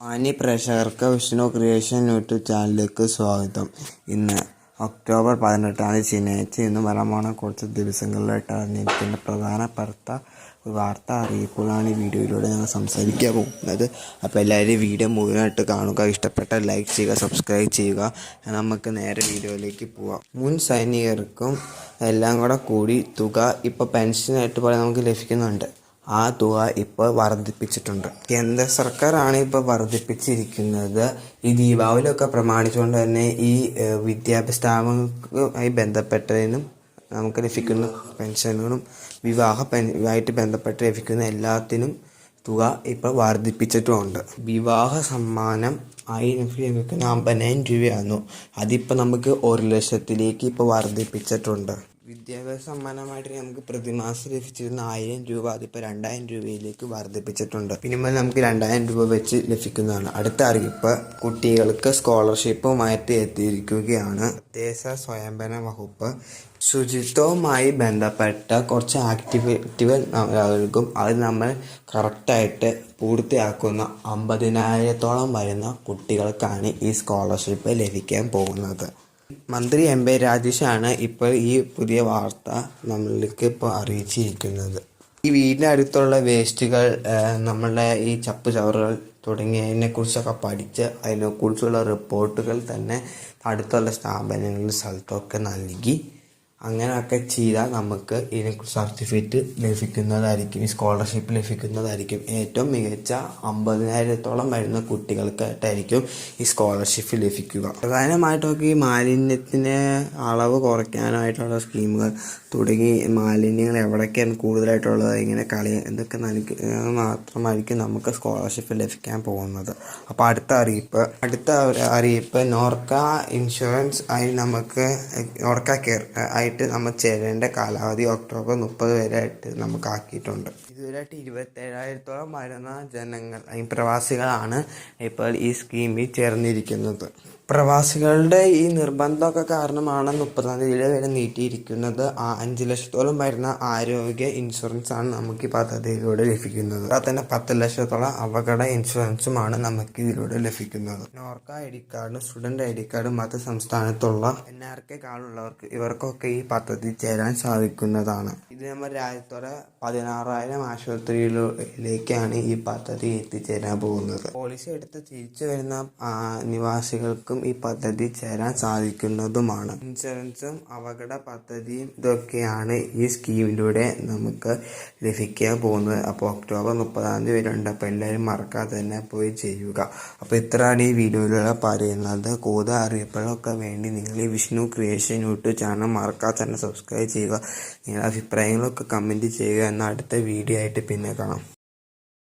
മാന്യ പ്രേക്ഷകർക്ക് Vishnu creation YouTube ചാനലിലേക്ക് സ്വാഗതം. ഇന്ന് ഒക്ടോബർ പതിനെട്ടാം തീയതി ശനിയാഴ്ച ഇന്ന് വരാൻ കുറച്ച് ദിവസങ്ങളിലായിട്ട് അറിഞ്ഞിരിക്കുന്ന പ്രധാനപ്പെട്ട വാർത്ത അറിയിപ്പുകളാണ് ഈ വീഡിയോയിലൂടെ ഞങ്ങൾ സംസാരിക്കാൻ പോകുന്നത്. അപ്പോൾ എല്ലാവരും വീഡിയോ മുഴുവനായിട്ട് കാണുക ഇഷ്ടപ്പെട്ട ലൈക്ക് ചെയ്യുക സബ്സ്ക്രൈബ് ചെയ്യുക. നമുക്ക് നേരെ വീഡിയോയിലേക്ക് പോവാം. മുൻ സൈനികർക്കും എല്ലാം കൂടെ കൂടി തുക ഇപ്പോൾ പെൻഷനായിട്ട് പോലെ നമുക്ക് ലഭിക്കുന്നുണ്ട്. ആ തുക ഇപ്പോൾ വർദ്ധിപ്പിച്ചിട്ടുണ്ട്. കേന്ദ്ര സർക്കാരാണ് ഇപ്പോൾ വർദ്ധിപ്പിച്ചിരിക്കുന്നത്. ഈ ദീപാവലിയൊക്കെ പ്രമാണിച്ചുകൊണ്ട് തന്നെ ഈ വിദ്യാഭ്യാസ സ്ഥാപനങ്ങളുമായി ബന്ധപ്പെട്ടതിനും നമുക്ക് ലഭിക്കുന്ന പെൻഷനുകളും വിവാഹ പെൻ ആയിട്ട് ബന്ധപ്പെട്ട് ലഭിക്കുന്ന എല്ലാത്തിനും തുക ഇപ്പോൾ വർദ്ധിപ്പിച്ചിട്ടുമുണ്ട് വിവാഹ സമ്മാനം ആയി നമുക്ക് നാൽപ്പതിനായിരം അതിപ്പോൾ നമുക്ക് ഒരു ലക്ഷത്തിലേക്ക് ഇപ്പോൾ വർദ്ധിപ്പിച്ചിട്ടുണ്ട്. വിദ്യാഭ്യാസ സമ്മാനമായിട്ട് നമുക്ക് പ്രതിമാസം ലഭിച്ചിരുന്ന ആയിരം രൂപ അതിപ്പോൾ രണ്ടായിരം രൂപയിലേക്ക് വർദ്ധിപ്പിച്ചിട്ടുണ്ട്. മിനിമം നമുക്ക് രണ്ടായിരം രൂപ വെച്ച് ലഭിക്കുന്നതാണ്. അടുത്ത അറിയിപ്പ് കുട്ടികൾക്ക് സ്കോളർഷിപ്പുമായിട്ട് എത്തിയിരിക്കുകയാണ്. തദ്ദേശ സ്വയംഭരണ വകുപ്പ് ശുചിത്വവുമായി ബന്ധപ്പെട്ട കുറച്ച് ആക്ടിവിറ്റികൾ നൽകും. അത് നമ്മൾ കറക്റ്റായിട്ട് പൂർത്തിയാക്കുന്ന അമ്പതിനായിരത്തോളം വരുന്ന കുട്ടികൾക്കാണ് ഈ സ്കോളർഷിപ്പ് ലഭിക്കാൻ പോകുന്നത്. മന്ത്രി എം എ രാജേഷാണ് ഇപ്പോൾ ഈ പുതിയ വാർത്ത നമ്മളിലേക്ക് ഇപ്പോൾ അറിയിച്ചിരിക്കുന്നത്. ഈ വീടിന്റെ അടുത്തുള്ള വേസ്റ്റുകൾ നമ്മളുടെ ഈ ചപ്പ് ചവറുകൾ തുടങ്ങിയതിനെ കുറിച്ചൊക്കെ പഠിച്ച് അതിനെക്കുറിച്ചുള്ള റിപ്പോർട്ടുകൾ തന്നെ അടുത്തുള്ള സ്ഥാപനങ്ങളിൽ സ്ഥലത്തൊക്കെ നൽകി. അങ്ങനെയൊക്കെ ചെയ്താൽ നമുക്ക് ഇതിനെ സർട്ടിഫിക്കറ്റ് ലഭിക്കുന്നതായിരിക്കും ഈ സ്കോളർഷിപ്പ് ലഭിക്കുന്നതായിരിക്കും. ഏറ്റവും മികച്ച അമ്പതിനായിരത്തോളം വരുന്ന കുട്ടികൾക്കായിട്ടായിരിക്കും ഈ സ്കോളർഷിപ്പ് ലഭിക്കുക. പ്രധാനമായിട്ടൊക്കെ ഈ മാലിന്യത്തിന്റെ അളവ് കുറയ്ക്കാനായിട്ടുള്ള സ്കീമുകൾ തുടങ്ങി മാലിന്യങ്ങൾ എവിടെയൊക്കെയാണ് കൂടുതലായിട്ടുള്ളത് ഇങ്ങനെ കളി ഇതൊക്കെ നൽകി മാത്രമായിരിക്കും നമുക്ക് സ്കോളർഷിപ്പ് ലഭിക്കാൻ പോകുന്നത്. അപ്പോൾ അടുത്ത അറിയിപ്പ്. അടുത്ത അറിയിപ്പ് നോർക്ക ഇൻഷുറൻസ് ആയി നമുക്ക് നോർക്ക കെയർ ആയിട്ട് നമ്മൾ ചേരേണ്ട കാലാവധി ഒക്ടോബർ മുപ്പത് വരെ ആയിട്ട് നമുക്ക് ആക്കിയിട്ടുണ്ട്. ഇതുവരെയായിട്ട് ഇരുപത്തേഴായിരത്തോളം വരുന്ന ജനങ്ങൾ പ്രവാസികളാണ് ഇപ്പോൾ ഈ സ്കീമിൽ ചേർന്നിരിക്കുന്നത്. പ്രവാസികളുടെ ഈ നിർബന്ധമൊക്കെ കാരണമാണ് മുപ്പതാം തീയതി വരെ നീട്ടിയിരിക്കുന്നത്. ആ അഞ്ച് ലക്ഷത്തോളം വരുന്ന ആരോഗ്യ ഇൻഷുറൻസ് ആണ് നമുക്ക് ഈ പദ്ധതിയിലൂടെ ലഭിക്കുന്നത്. അത് തന്നെ പത്ത് ലക്ഷത്തോളം അപകട ഇൻഷുറൻസുമാണ് നമുക്ക് ഇതിലൂടെ ലഭിക്കുന്നത്. നോർക്ക ഐ ഡി കാർഡും സ്റ്റുഡന്റ് ഐ ഡി കാർഡും മറ്റ് സംസ്ഥാനത്തുള്ള എൻ ആർ കെ കാർഡുള്ളവർക്ക് ഇവർക്കൊക്കെ ഈ പദ്ധതി ചേരാൻ സാധിക്കുന്നതാണ്. ഇത് നമ്മുടെ രാജ്യത്തോടെ പതിനാറായിരം ആശുപത്രിയിലേക്കാണ് ഈ പദ്ധതി എത്തിച്ചേരാൻ പോകുന്നത്. പോളിസി എടുത്ത് തിരിച്ചു വരുന്ന നിവാസികൾക്കും ഈ പദ്ധതി ചേരാൻ സാധിക്കുന്നതുമാണ്. ഇൻഷുറൻസും അപകട പദ്ധതിയും ഇതൊക്കെയാണ് ഈ സ്കീമിലൂടെ നമുക്ക് ലഭിക്കാൻ പോകുന്നത്. അപ്പോൾ ഒക്ടോബർ മുപ്പതാം തീയതി വരെ ഉണ്ട്. അപ്പോൾ എല്ലാവരും മറക്കാതെ തന്നെ പോയി ചെയ്യുക. അപ്പോൾ ഇത്രയാണ് ഈ വീഡിയോയിലൂടെ പറയുന്നത്. കൂടുതൽ അറിയപ്പോഴൊക്കെ വേണ്ടി നിങ്ങൾ ഈ വിഷ്ണു ക്രിയേഷൻ യൂട്യൂബ് ചാനൽ മറക്കാതെ തന്നെ സബ്സ്ക്രൈബ് ചെയ്യുക. നിങ്ങളുടെ അഭിപ്രായങ്ങളൊക്കെ കമന്റ് ചെയ്യുക. എന്ന അടുത്ത വീഡിയോ ആയിട്ട് പിന്നെ കാണാം.